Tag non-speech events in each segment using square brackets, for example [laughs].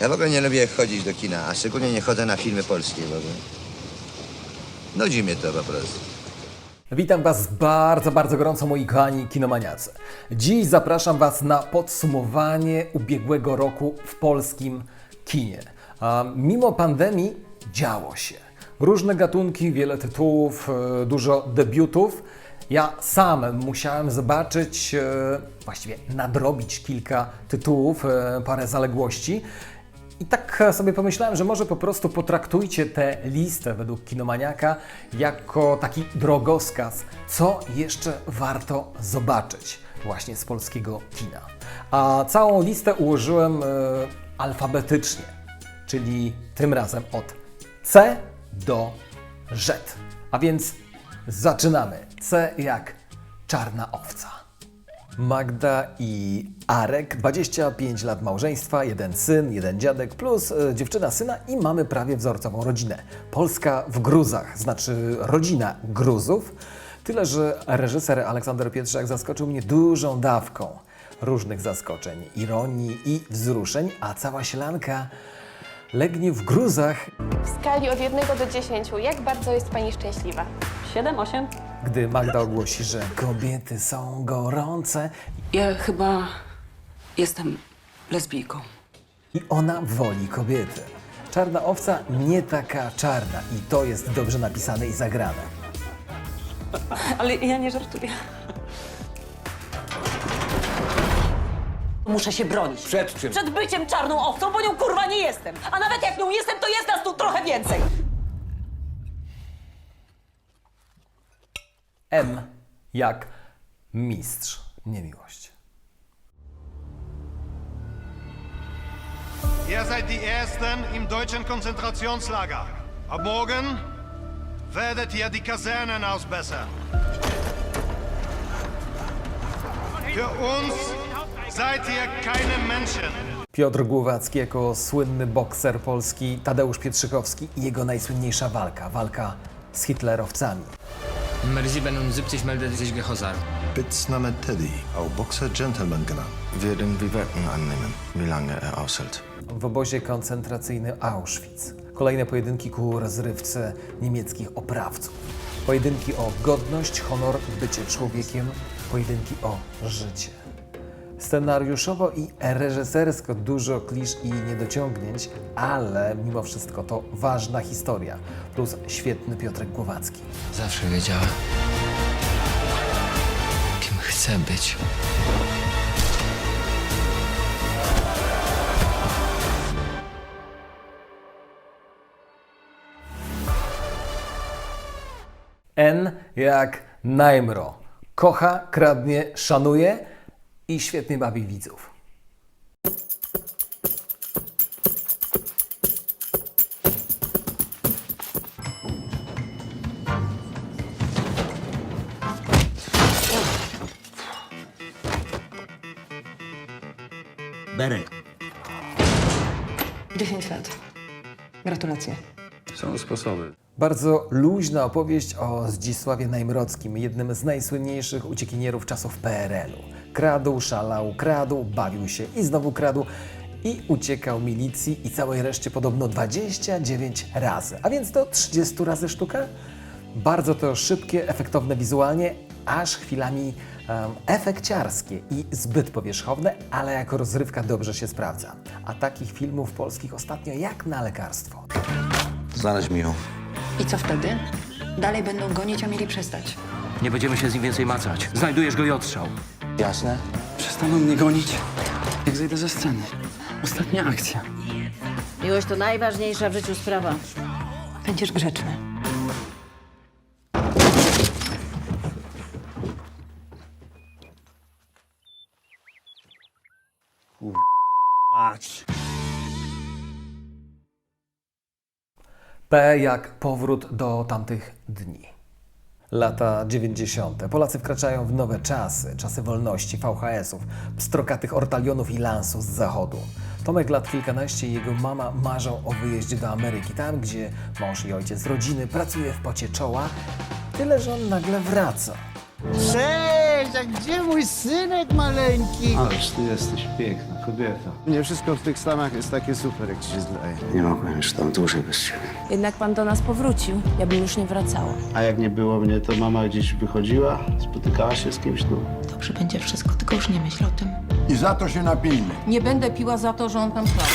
Ja w ogóle nie lubię chodzić do kina, a szczególnie nie chodzę na filmy polskie w ogóle. Nudzi mnie to po prostu. Witam Was bardzo, bardzo gorąco, moi kochani kinomaniacy. Dziś zapraszam Was na podsumowanie ubiegłego roku w polskim kinie. A mimo pandemii działo się. Różne gatunki, wiele tytułów, e, dużo debiutów. Ja sam musiałem zobaczyć, e, właściwie nadrobić kilka tytułów, e, parę zaległości. I tak sobie pomyślałem, że może po prostu potraktujcie tę listę według kinomaniaka jako taki drogowskaz, co jeszcze warto zobaczyć właśnie z polskiego kina. A całą listę ułożyłem e, alfabetycznie, czyli tym razem od C do Z. A więc zaczynamy. C jak czarna owca. Magda i Arek, 25 lat małżeństwa, jeden syn, jeden dziadek, plus e, dziewczyna syna i mamy prawie wzorcową rodzinę. Polska w Gruzach, znaczy rodzina Gruzów. Tyle, że reżyser Aleksander Pietrzak zaskoczył mnie dużą dawką różnych zaskoczeń, ironii i wzruszeń, a cała sielanka legnie w Gruzach, W skali od 1 do 10, jak bardzo jest Pani szczęśliwa? 7, 8? Gdy Magda ogłosi, że kobiety są gorące Ja chyba jestem lesbijką. i ona woli kobiety. Czarna owca nie taka czarna i to jest dobrze napisane i zagrane. [laughs] Ale ja nie żartuję. Muszę się bronić. Przed czym? Przed byciem czarną owcą, bo nią kurwa nie jestem. A nawet jak nią jestem, to jest nas tu trochę więcej. M jak mistrz, nie miłość. Ihr seid die Ersten im deutschen Konzentrationslager. Ab morgen werdet ihr die Kasernen ausbessern. Für uns seid ihr keine Menschen. Piotr Głowacki jako słynny bokser polski, Tadeusz Pietrzykowski i jego najsłynniejsza walka, walka z hitlerowcami. Nummer 77 meldete sich Gehosar. Spitzname Teddy, auch Boxer Gentleman genannt. Werden wie Werken annehmen, wie lange er aushält. w obozie koncentracyjnym Auschwitz. Kolejne pojedynki ku rozrywce niemieckich oprawców. Pojedynki o godność, honor, bycie człowiekiem, pojedynki o życie. Scenariuszowo i reżysersko dużo klisz i niedociągnięć, ale mimo wszystko to ważna historia, plus świetny Piotrek Głowacki. Zawsze wiedziała, kim chcę być. N jak Najmro. Kocha, kradnie, szanuje i świetnie bawi widzów. Berek. 10 lat. Gratulacje. Są sposoby. Bardzo luźna opowieść o Zdzisławie Najmrockim, jednym z najsłynniejszych uciekinierów czasów PRL-u. Kradł, szalał, kradł, bawił się i znowu kradł i uciekał milicji i całej reszcie podobno 29 razy. A więc to 30 razy sztuka? Bardzo to szybkie, efektowne wizualnie, aż chwilami em, efekciarskie i zbyt powierzchowne, ale jako rozrywka dobrze się sprawdza. A takich filmów polskich ostatnio jak na lekarstwo. Znaleźć mi ją. I co wtedy? Dalej będą gonić, a mieli przestać. Nie będziemy się z nim więcej macać. Znajdujesz go i odstrzał. Jasne? Przestaną mnie gonić, jak zejdę ze sceny. Ostatnia akcja. Miłość to najważniejsza w życiu sprawa. Będziesz grzeczny. P jak powrót do tamtych dni. Lata 90. Polacy wkraczają w nowe czasy, czasy wolności, VHS-ów, pstrokatych ortalionów i lansów z zachodu. Tomek lat kilkanaście i jego mama marzą o wyjeździe do Ameryki, tam gdzie mąż i ojciec rodziny pracuje w pocie czoła, tyle że on nagle wraca. Cześć, a gdzie mój synek maleńki? Ależ ty jesteś piękna kobieta. Nie wszystko w tych Stanach jest takie super, jak ci się zdaje. Nie mogłem już tam dłużej bez ciebie. Jednak pan do nas powrócił. Ja bym już nie wracała. A jak nie było mnie, to mama gdzieś wychodziła, spotykała się z kimś tu. Dobrze będzie wszystko, tylko już nie myśl o tym. I za to się napijmy. Nie będę piła za to, że on tam chlał.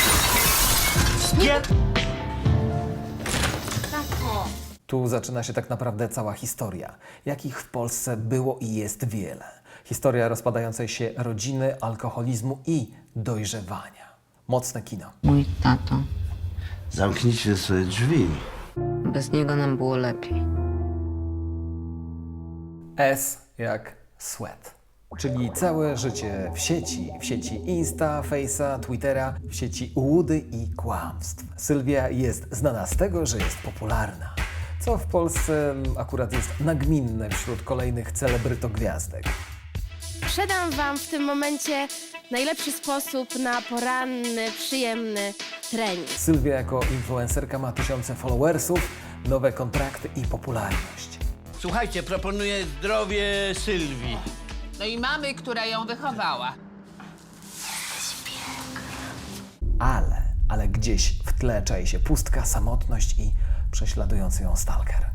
Tu zaczyna się tak naprawdę cała historia, jakich w Polsce było i jest wiele. Historia rozpadającej się rodziny, alkoholizmu i dojrzewania. Mocne kino. Mój tato. Zamknijcie sobie drzwi. Bez niego nam było lepiej. S jak sweat. Czyli całe życie w sieci, w sieci Insta, Face'a, Twittera, w sieci ułudy i kłamstw. Sylwia jest znana z tego, że jest popularna, co w Polsce akurat jest nagminne wśród kolejnych celebrytogwiazdek. Przedam Wam w tym momencie najlepszy sposób na poranny, przyjemny trening. Sylwia jako influencerka ma tysiące followersów, nowe kontrakty i popularność. Słuchajcie, proponuję zdrowie Sylwii. No i mamy, która ją wychowała. Ale, ale gdzieś w tle czai się pustka, samotność i prześladujący ją stalker.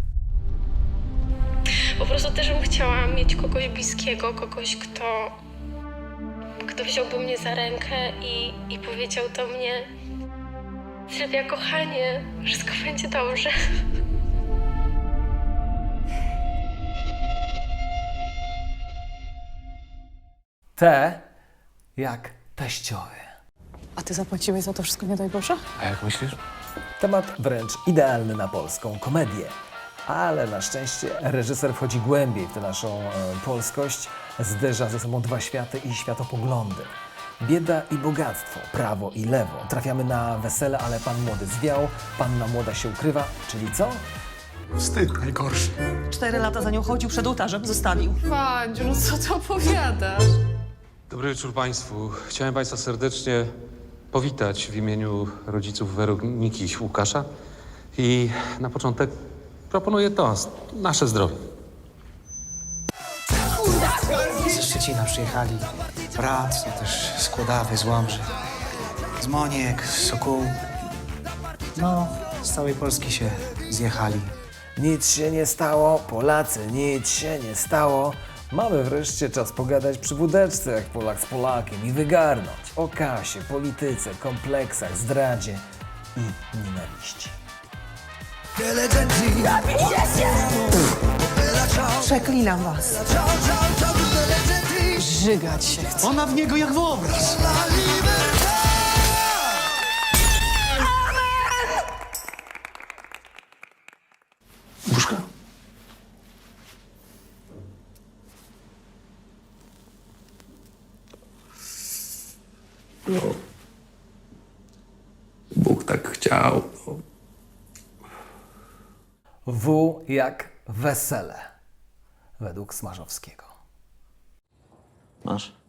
Po prostu też bym chciała mieć kogoś bliskiego, kogoś, kto, kto wziąłby mnie za rękę i, i powiedział do mnie Sylwia, kochanie, wszystko będzie dobrze. T jak teściowy. A ty zapłaciłeś za to wszystko, nie daj Boże? A jak myślisz? Temat wręcz idealny na polską komedię. Ale na szczęście reżyser wchodzi głębiej w tę naszą e, polskość, zderza ze sobą dwa światy i światopoglądy. Bieda i bogactwo, prawo i lewo. Trafiamy na wesele, ale pan młody zwiał, panna młoda się ukrywa, czyli co? Wstyd najgorszy. Cztery lata za nią chodził przed ołtarzem, zostawił. Padziu, no co ty opowiadasz? Dobry wieczór Państwu. Chciałem Państwa serdecznie powitać w imieniu rodziców Weroniki Łukasza. I na początek proponuję toast. Nasze zdrowie. Ze Szczecina przyjechali. Brat, no też z Kłodawy, z Łomży. Z Moniek, z Sokół. No, z całej Polski się zjechali. Nic się nie stało, Polacy, nic się nie stało. Mamy wreszcie czas pogadać przy wódeczce, jak Polak z Polakiem i wygarnąć o kasie, polityce, kompleksach, zdradzie i nienawiści. Przeklinam was. Żygać się chce. Ona w niego jak w obraz. Buszka? No. Bóg tak chciał. W jak wesele, według Smarzowskiego. Masz?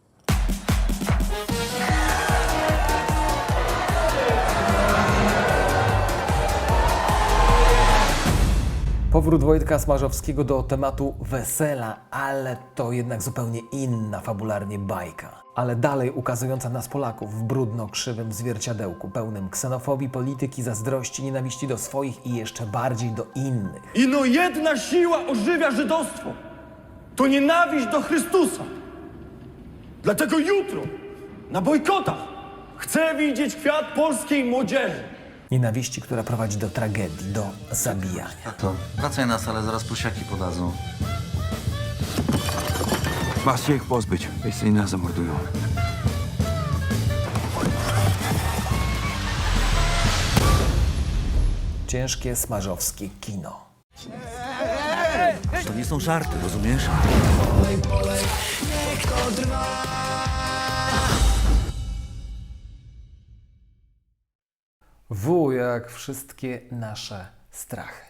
Powrót Wojtka Smarzowskiego do tematu wesela, ale to jednak zupełnie inna fabularnie bajka. Ale dalej ukazująca nas Polaków w brudno-krzywym zwierciadełku, pełnym ksenofobii, polityki, zazdrości, nienawiści do swoich i jeszcze bardziej do innych. Ino jedna siła ożywia żydostwo. To nienawiść do Chrystusa. Dlatego jutro na bojkotach chcę widzieć kwiat polskiej młodzieży. Nienawiści, która prowadzi do tragedii, do zabijania. To wracaj na salę, zaraz prosiaki podadzą. Masz się ich pozbyć, jeśli nas zamordują. Ciężkie smarzowskie kino. To nie są żarty, rozumiesz? W jak wszystkie nasze strachy.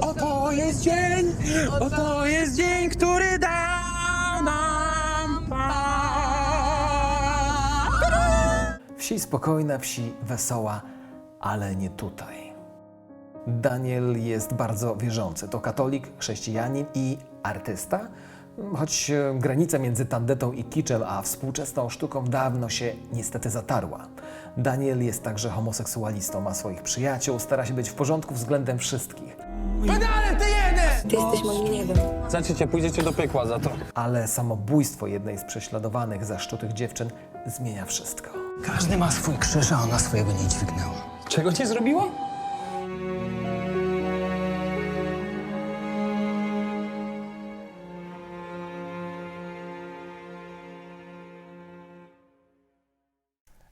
Oto jest dzień, oto jest dzień, który dał nam Pan. Wsi spokojna, wsi wesoła, ale nie tutaj. Daniel jest bardzo wierzący. To katolik, chrześcijanin i artysta. Choć e, granica między tandetą i kiczem, a współczesną sztuką dawno się niestety zatarła. Daniel jest także homoseksualistą, ma swoich przyjaciół, stara się być w porządku względem wszystkich. Ty jesteś moim niebem. Znaczycie, pójdziecie do piekła za to. Ale samobójstwo jednej z prześladowanych, zaszczutych dziewczyn zmienia wszystko. Każdy ma swój krzyż, a ona swojego nie dźwignęła. Czego ci zrobiła?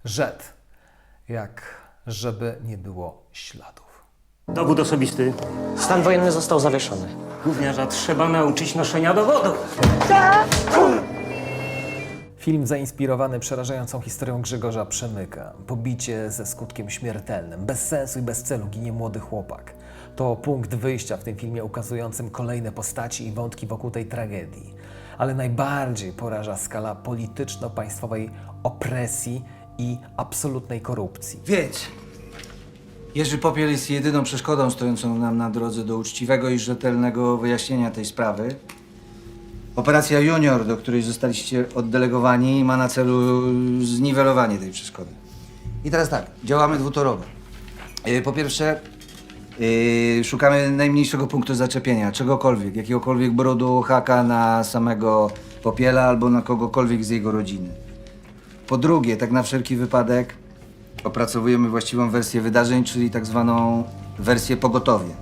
Rzet, jak żeby nie było śladów. Dowód osobisty. Stan wojenny został zawieszony. Gówniarza trzeba nauczyć noszenia dowodu. Film zainspirowany przerażającą historią Grzegorza Przemyka. Pobicie ze skutkiem śmiertelnym. Bez sensu i bez celu ginie młody chłopak. To punkt wyjścia w tym filmie ukazującym kolejne postaci i wątki wokół tej tragedii. Ale najbardziej poraża skala polityczno-państwowej opresji i absolutnej korupcji. Więc Jerzy Popiel jest jedyną przeszkodą stojącą nam na drodze do uczciwego i rzetelnego wyjaśnienia tej sprawy. Operacja Junior, do której zostaliście oddelegowani, ma na celu zniwelowanie tej przeszkody. I teraz tak, działamy dwutorowo. Yy, Po pierwsze, yy, szukamy najmniejszego punktu zaczepienia, czegokolwiek, jakiegokolwiek brodu, haka na samego Popiela albo na kogokolwiek z jego rodziny. Po drugie, tak na wszelki wypadek, opracowujemy właściwą wersję wydarzeń, czyli tak zwaną wersję pogotowie.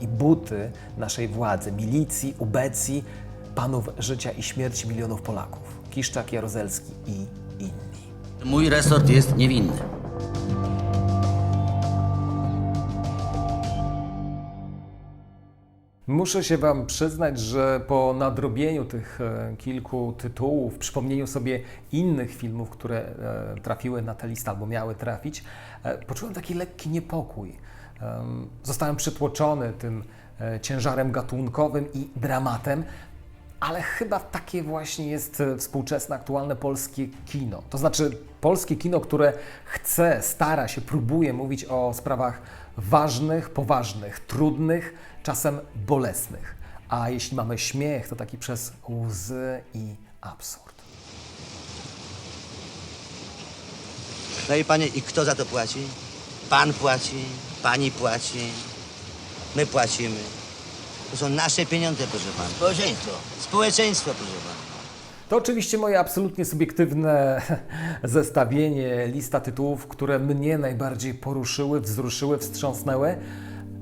I buty naszej władzy, milicji, ubecji, panów życia i śmierci milionów Polaków. Kiszczak, Jaruzelski i inni. Mój resort jest niewinny. Muszę się Wam przyznać, że po nadrobieniu tych e, kilku tytułów, przypomnieniu sobie innych filmów, które e, trafiły na tę listę albo miały trafić, e, poczułem taki lekki niepokój. Em, Zostałem przytłoczony tym ciężarem gatunkowym i dramatem, ale chyba takie właśnie jest współczesne, aktualne polskie kino. To znaczy polskie kino, które chce, stara się, próbuje mówić o sprawach ważnych, poważnych, trudnych, czasem bolesnych. A jeśli mamy śmiech, to taki przez łzy i absurd. No i panie, i kto za to płaci? Pan płaci, pani płaci, my płacimy. To są nasze pieniądze, proszę pana. Społeczeństwo. Społeczeństwo, proszę pana. To oczywiście moje absolutnie subiektywne [laughs] zestawienie, lista tytułów, które mnie najbardziej poruszyły, wzruszyły, wstrząsnęły,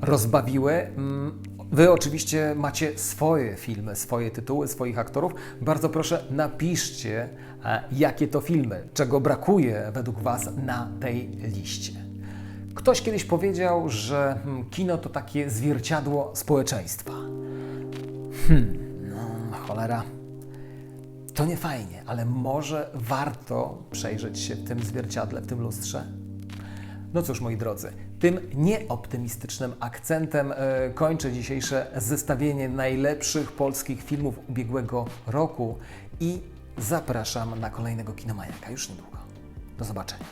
rozbawiły. Mm, Wy oczywiście macie swoje filmy, swoje tytuły, swoich aktorów. Bardzo proszę, napiszcie, e, jakie to filmy, czego brakuje według Was na tej liście. Ktoś kiedyś powiedział, że mm, kino to takie zwierciadło społeczeństwa. Hmm, no, cholera. To nie fajnie, ale może warto przejrzeć się w tym zwierciadle, w tym lustrze? No cóż, moi drodzy, tym nieoptymistycznym akcentem e, kończę dzisiejsze zestawienie najlepszych polskich filmów ubiegłego roku i zapraszam na kolejnego Kinomaniaka już niedługo. Do zobaczenia.